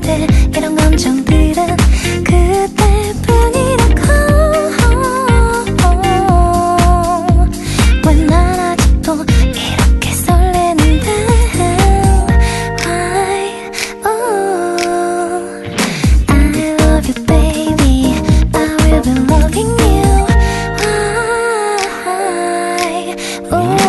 건데 이런 감정들은 그때뿐이라고 왜난 아직도 이렇게 설레는데 I love you baby I will be loving you oh